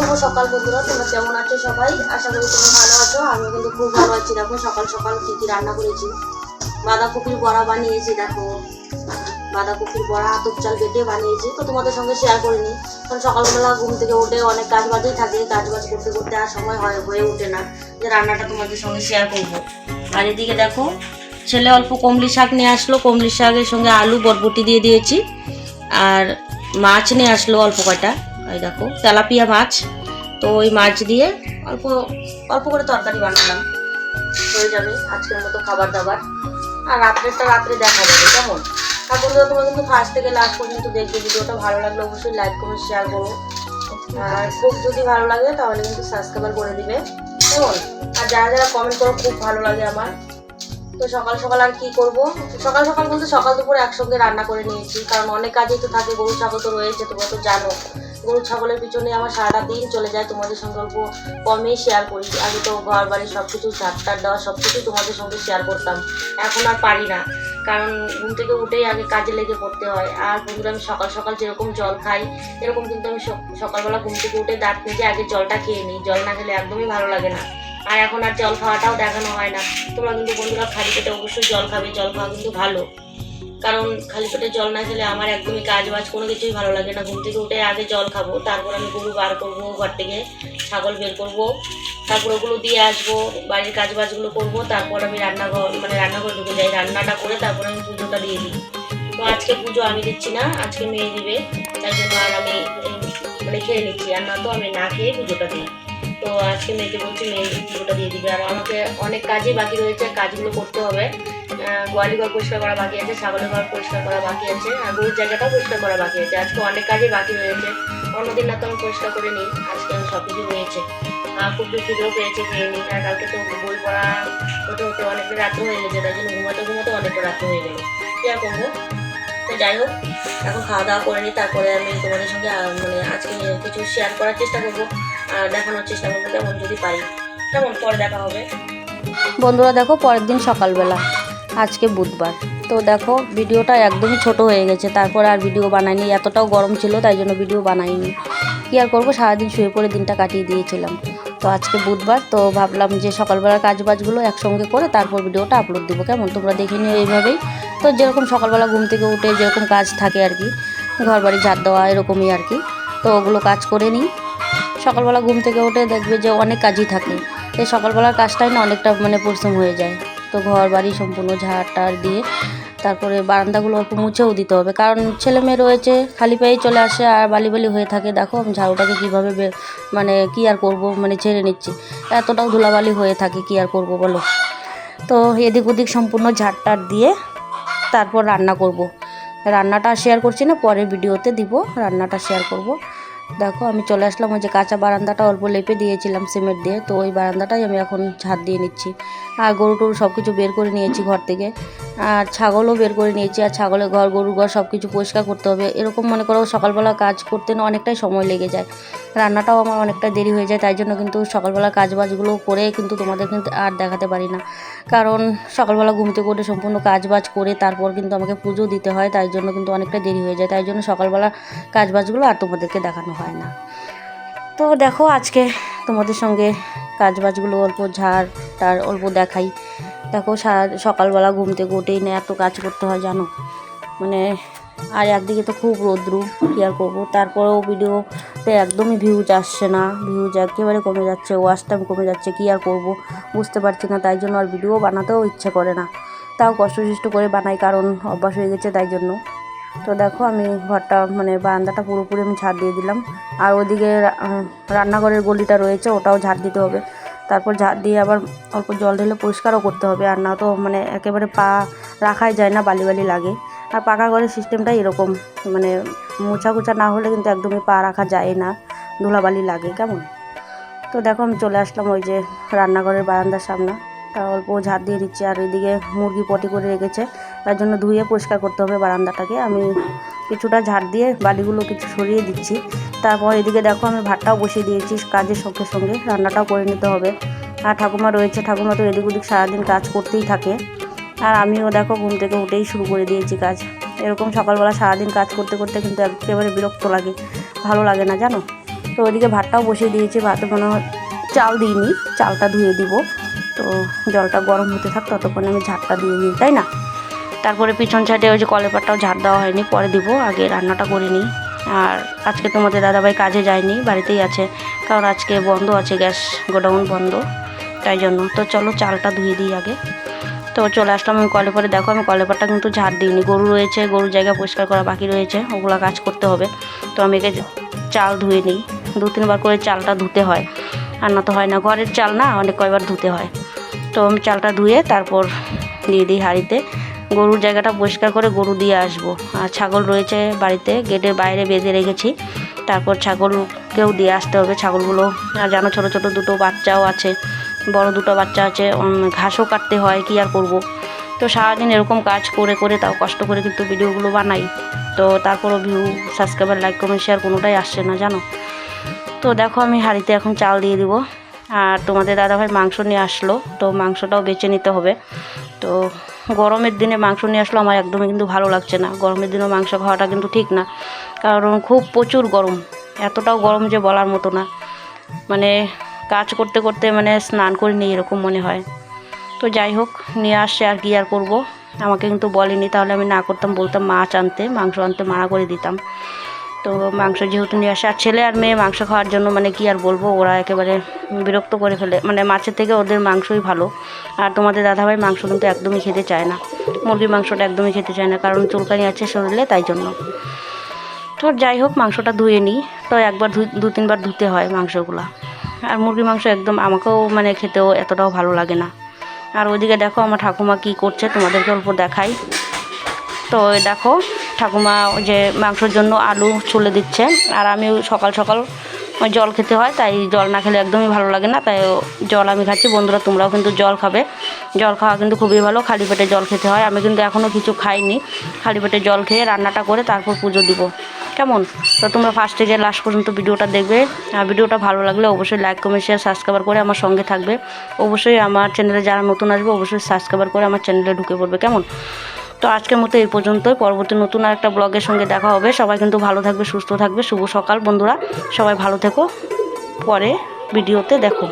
শুভ সকাল বন্ধুরা, তোমরা কেমন আছো সবাই? আশা করি তোমরা ভালো আছো। আমি কিন্তু খুব ভালো আছি। দেখো, সকাল সকাল কী কী রান্না করেছি। বাঁধাকপির বড়া বানিয়েছি, দেখো। বাঁধাকপির বড়া, আতপ চাল বেটে বানিয়েছি। তো তোমাদের সঙ্গে শেয়ার করিনি কারণ সকালবেলা ঘুম থেকে উঠে অনেক কাজ বাজেই থাকে। কাজ বাজ করতে করতে আর সময় হয়, হয়ে ওঠে না। যে রান্নাটা তোমাদের সঙ্গে শেয়ার করব। আর এদিকে দেখো, ছেলে অল্প কমলি শাক নিয়ে আসলো। কমলি শাকের সঙ্গে আলু, বরবটি দিয়ে দিয়েছি। আর মাছ নিয়ে আসলো অল্প কয়টা। ওই দেখো, তেলাপিয়া মাছ। তো ওই মাছ দিয়ে অল্প অল্প করে তরকারি বানালাম। হয়ে যাবে আজকের মতো খাবার দাবার। আর রাত্রেটা রাত্রে দেখা যাবে, কেমন? আর বন্ধুরা তোমরা কিন্তু ফার্স্ট থেকে লাস্ট পর্যন্ত দেখবে ভিডিওটা। ভালো লাগলে অবশ্যই লাইক করো শেয়ার করো। আর খুব যদি ভালো লাগে, তাহলে কিন্তু সাবস্ক্রাইবার করে দিবে। কেমন? আর যারা যারা কমেন্ট করো, খুব ভালো লাগে আমার। তো সকাল সকাল আর কি করব? সকাল সকাল বলতে সকাল দুপুর একসঙ্গে রান্না করে নিয়েছি, কারণ অনেক কাজই তো থাকে, গরু, ছাগল তো রয়েছে, তোমরা তো জানো। গরু ছাগলের পিছনে আমার সারাটা দিন চলে যায়, তোমাদের সঙ্গে অল্প কমেই শেয়ার করি। আগে তো ঘর বাড়ি সব কিছু ঝাড়টার দেওয়া সব কিছুই তোমাদের সঙ্গে শেয়ার করতাম। এখন আর পারি না। কারণ ঘুম থেকে উঠেই আগে কাজে লেগে পড়তে হয়। আর বন্ধুরা, আমি সকাল সকাল যেরকম জল খাই, এরকম কিন্তু আমি সকালবেলা ঘুম থেকে উঠে দাঁত মেজে আগে জলটা খেয়ে নিই। জল না খেলে একদমই ভালো লাগে না। আর এখন আর জল খাওয়াটাও দেখানো হয় না। তোমরা কিন্তু বন্ধুরা, খালি পেটে অবশ্যই জল খাবে। জল খাওয়া কিন্তু ভালো। কারণ খালি পেটে জল না খেলে আমার একদমই কাজ বাজ কোনো কিছুই ভালো লাগে না। ঘুম থেকে উঠে আগে জল খাব, তারপর আমি গরু বার করব, ঘর থেকে ছাগল বের করব, তারপর ওগুলো দিয়ে আসব, বাড়ির কাজ বাজগুলো করব, তারপর আমি রান্নাঘর মানে রান্নাঘর ঢুকে যাই, রান্নাটা করে তারপর আমি পুজোটা দিয়ে দিই। তো আজকে পুজো আমি দিচ্ছি না, আজকে মেয়ে দিবে, তাই জন্য আর আমি মানে খেয়ে নিচ্ছি, আর না তো আমি না খেয়ে পুজোটা দিই। তো আজকে মেয়েকে বলছি মেয়ে পুজোটা দিয়ে দিবে, আর আমাকে অনেক কাজই বাকি রয়েছে, কাজগুলো করতে হবে। গোয়ালি ঘর পরিষ্কার করা বাকি আছে ছাগলের ঘর পরিষ্কার করা বাকি আছে, আর গরুর জায়গাটাও পরিষ্কার করা বাকি আছে। আজকে অনেক কাজই বাকি রয়েছে। অন্যদিন না তো আমি পরিষ্কার করে নিই, আজকে আমি সব কিছু আর খুব খিদেও পেয়েছে খেয়ে নিই আর কালকে তো বই পড়া হতে হতে অনেকটা রাত্র হয়ে গেছে তাই জন্য ঘুমাতে ঘুমাতে অনেকটা রাত্র হয়ে গেল। কি আর করব? তো যাই হোক, এখন খাওয়া দাওয়া করে নিই, তারপরে আমি তোমাদের সঙ্গে মানে আজকে কিছু শেয়ার করার চেষ্টা করব, আর দেখানোর চেষ্টা করব, কেমন যদি পারি। কেমন, পরে দেখা হবে। বন্ধুরা দেখো, পরের দিন সকালবেলা। আজকে বুধবার। তো দেখো, ভিডিওটা একদমই ছোট হয়ে গেছে। তারপর আর ভিডিও বানাইনি, এতটাও গরম ছিল, তাই জন্য ভিডিও বানাইনি। কী আর করব, সারাদিন শুয়ে পড়ে দিনটা কাটিয়ে দিয়েছিলাম। তো আজকে বুধবার, তো ভাবলাম যে সকালবেলার কাজ বাজগুলো একসঙ্গে করে তারপর ভিডিওটা আপলোড দেবো। কেমন? তোমরা দেখে নিও এইভাবেই। তো যেরকম সকালবেলা ঘুম থেকে উঠে যেরকম কাজ থাকে আর কি ঘর বাড়ি ঝাড় দেওয়া এরকমই আর কি। তো ওগুলো কাজ করে নিই। সকালবেলা ঘুম থেকে উঠে দেখবে যে অনেক কাজই থাকে। এই সকালবেলার কাজটাই না অনেকটা মানে পরিশ্রম হয়ে যায়। তো ঘর বাড়ি সম্পূর্ণ ঝাড় টাড় দিয়ে তারপরে বারান্দাগুলো অল্প মুছেও দিতে হবে। কারণ ছেলে মেয়ে রয়েছে, খালি পায়েই চলে আসে আর বালি বালি হয়ে থাকে। দেখো আমি ঝাড়ুটাকে কীভাবে মানে কী আর করব মানে ছেড়ে নিচ্ছি। এতটাও ধুলাবালি হয়ে থাকে, কী আর করব বলো? তো এদিক ওদিক সম্পূর্ণ ঝাড় টাড় দিয়ে তারপর রান্না করব। রান্নাটা শেয়ার করছি না, পরের ভিডিওতে দিব। রান্নাটা শেয়ার করব। দেখো, আমি চলে আসলাম, ওই যে কাঁচা বারান্দাটা অল্প লেপে দিয়েছিলাম সিমেন্ট দিয়ে, তো ওই বারান্দাটাই আমি এখন ছাদ দিয়ে নিচ্ছি। আর গরু টরু সব কিছু বের করে নিয়েছি ঘর থেকে। আর ছাগলও বের করে নিয়েছি, আর ছাগলের ঘর, গরুর ঘর সব কিছু পরিষ্কার করতে হবে। এরকম মনে করো, সকালবেলা কাজ করতে না অনেকটাই সময় লেগে যায়। রান্নাটাও আমার অনেকটা দেরি হয়ে যায়, তাই জন্য কিন্তু সকালবেলা কাজ বাজগুলো করে কিন্তু তোমাদের কিন্তু আর দেখাতে পারি না। কারণ সকালবেলা ঘুম থেকে সম্পূর্ণ কাজ বাজ করে তারপর কিন্তু আমাকে পুজো দিতে হয়, তাই জন্য কিন্তু অনেকটা দেরি হয়ে যায়। তাই জন্য সকালবেলা কাজ বাজগুলো আর তোমাদেরকে দেখানো হয় না। তো দেখো আজকে তোমাদের সঙ্গে কাজ বাজগুলো অল্প ঝাড় টার অল্প দেখাই। দেখো সকালবেলা ঘুম থেকে না এত কাজ করতে হয় জানো? মানে আর একদিকে তো খুব রৌদ্রু, কী আর করব? তারপরেও ভিডিওতে একদমই ভিউজ আসছে না। ভিউজ একেবারে কমে যাচ্ছে ওয়াচ টাইম কমে যাচ্ছে, কী আর করব? বুঝতে পারছি না, তাই জন্য আর ভিডিও বানাতেও ইচ্ছে করে না। তাও কষ্টসৃষ্ট করে বানাই, কারণ অভ্যাস হয়ে গেছে তাই জন্য। তো দেখো আমি ঘরটা মানে বারান্দাটা পুরোপুরি আমি ঝাড় দিয়ে দিলাম। আর ওদিকে রান্নাঘরের গলিটা রয়েছে, ওটাও ঝাড় দিতে হবে। তারপর ঝাড় দিয়ে আবার অল্প জল ঢেলে পরিষ্কারও করতে হবে। আর না তো মানে একেবারে পা রাখাই যায় না, বালি বালি লাগে। আর পাকা ঘরের সিস্টেমটাই এরকম। মানে মোছা কুচা না হলে কিন্তু একদমই পা রাখা যায় না ধুলাবালি লাগে, কেমন? তো দেখো আমি চলে আসলাম ওই যে রান্নাঘরের বারান্দার সামনে। তা অল্প ঝাড় দিয়ে দিচ্ছি। আর এদিকে মুরগি পটি করে রেখেছে। তার জন্য ধুয়ে পরিষ্কার করতে হবে বারান্দাটাকে। আমি কিছুটা ঝাড় দিয়ে বালিগুলো কিছু সরিয়ে দিচ্ছি। তারপর এদিকে দেখো আমি ভাতটাও বসিয়ে দিয়েছি, কাজের সঙ্গে সঙ্গে রান্নাটাও করে নিতে হবে। আর ঠাকুমা রয়েছে, ঠাকুমা তো এদিক ওদিক সারাদিন কাজ করতেই থাকে। আর আমিও দেখো ঘুম থেকে উঠেই শুরু করে দিয়েছি কাজ। এরকম সকালবেলা সারাদিন কাজ করতে করতে কিন্তু একেবারে বিরক্ত লাগে, ভালো লাগে না, জানো? তো ওইদিকে ভাতটাও বসিয়ে দিয়েছি, ভাতে মনে হয় চাল দিইনি, চালটা ধুয়ে দিব। তো জলটা গরম হতে থাক, ততক্ষণে আমি ঝাড়টা দিয়ে নিই তাই না? তারপরে পিছন সাইডে ওই যে কলেপারটাও ঝাড় দেওয়া হয়নি, পরে দিব, আগে রান্নাটা করে নিই। আর আজকে তোমাদের দাদাভাই কাজে যায়নি, বাড়িতেই আছে, কারণ আজকে বন্ধ আছে, গ্যাস গোডাউন বন্ধ, তাই জন্য। তো চলো চালটা ধুয়ে দিই আগে। তো চলে আসলাম আমি কলে পরে দেখো আমি কলেপারটা কিন্তু ঝাড় দিইনি, গরু রয়েছে, গরুর জায়গা পরিষ্কার করা বাকি রয়েছে, ওগুলো কাজ করতে হবে। তো আমি একে চাল ধুয়ে নিই, দু তিনবার করে চালটা ধুতে হয়, আর না তো হয় না, ঘরের চাল না, অনেক কয়বার ধুতে হয়। তো আমি চালটা ধুয়ে তারপর দিয়ে দিই হাঁড়িতে। গরুর জায়গাটা পরিষ্কার করে গরু দিয়ে আসব। আর ছাগল রয়েছে বাড়িতে, গেটের বাইরে বেঁধে রেখেছি। তারপর ছাগলকেও দিয়ে আসতে হবে। ছাগলগুলো, আর জানো ছোটো ছোটো দুটো বাচ্চাও আছে, বড় দুটো বাচ্চা আছে ঘাসও কাটতে হয়, কি আর করব? তো সারাদিন এরকম কাজ করে করে তাও কষ্ট করে কিন্তু ভিডিওগুলো বানাই। তো তারপরও view subscriber like comment share কোনোটাই আসছে না, জানো? তো দেখো আমি হাঁড়িতে এখন চাল দিয়ে দিব। আর তোমাদের দাদাভাই মাংস নিয়ে আসলো, তো মাংসটাও বেছে নিতে হবে। তো গরমের দিনে মাংস নিয়ে আসলো আমার একদমই কিন্তু ভালো লাগছে না। গরমের দিনেও মাংস খাওয়াটা কিন্তু ঠিক না। কারণ খুব প্রচুর গরম। এতটাও গরম যে বলার মতো না। মানে কাজ করতে করতে মানে স্নান করে নিই এরকম মনে হয়। তো যাই হোক, নিয়ে আসছে আর কি আর করব। আমাকে কিন্তু বলেনি, তাহলে আমি না করতাম, বলতাম মাছ আনতে, মাংস আনতে মানা করে দিতাম। তো মাংস যেহেতু নিয়ে আসে, আর ছেলে আর মেয়ে মাংস খাওয়ার জন্য মানে কি আর বলব, ওরা একেবারে বিরক্ত করে ফেলে। মানে মাছের থেকে ওদের মাংসই ভালো। আর তোমাদের দাদাভাই মাংস কিন্তু একদমই খেতে চায় না। মুরগির মাংসটা একদমই খেতে চায় না, কারণ চুলকানি আছে শরীরে, তাই জন্য। তো যাই হোক, মাংসটা ধুয়ে নিই। তো একবার দু তিনবার ধুতে হয় মাংসগুলা। আর মুরগির মাংস একদম আমাকেও মানে খেতেও এতটাও ভালো লাগে না। আর ওইদিকে দেখো আমার ঠাকুমা কী করছে, তোমাদেরকে অল্প দেখাই। তো দেখো ঠাকুমা যে মাংসের জন্য আলু ছুলে দিচ্ছে। আর আমি সকাল সকাল জল খেতে হয়, তাই জল না খেলে একদমই ভালো লাগে না, তাই জল আমি খাচ্ছি। বন্ধুরা, তোমরাও কিন্তু জল খাবে। জল খাওয়া কিন্তু খুবই ভালো, খালি পেটে জল খেতে হয়। আমি কিন্তু এখনও কিছু খাইনি, খালি পেটে জল খেয়ে রান্নাটা করে তারপর পুজো দিব। কেমন? তো তোমরা ফার্স্ট থেকে লাস্ট পর্যন্ত ভিডিওটা দেখবে। আর ভিডিওটা ভালো লাগলে অবশ্যই লাইক কমেন্ট শেয়ার সাবস্ক্রাইবার করে আমার সঙ্গে থাকবে। অবশ্যই আমার চ্যানেলে যারা নতুন আসবে, অবশ্যই সাবস্ক্রাইবার করে আমার চ্যানেলে ঢুকে পড়বে। কেমন? তো আজকের মতো এই পর্যন্তই। পরবর্তী নতুন আর একটা ব্লগের সঙ্গে দেখা হবে। সবাই কিন্তু ভালো থাকবে, সুস্থ থাকবে। শুভ সকাল বন্ধুরা। সবাই ভালো থেকো। পরে ভিডিওতে দেখো।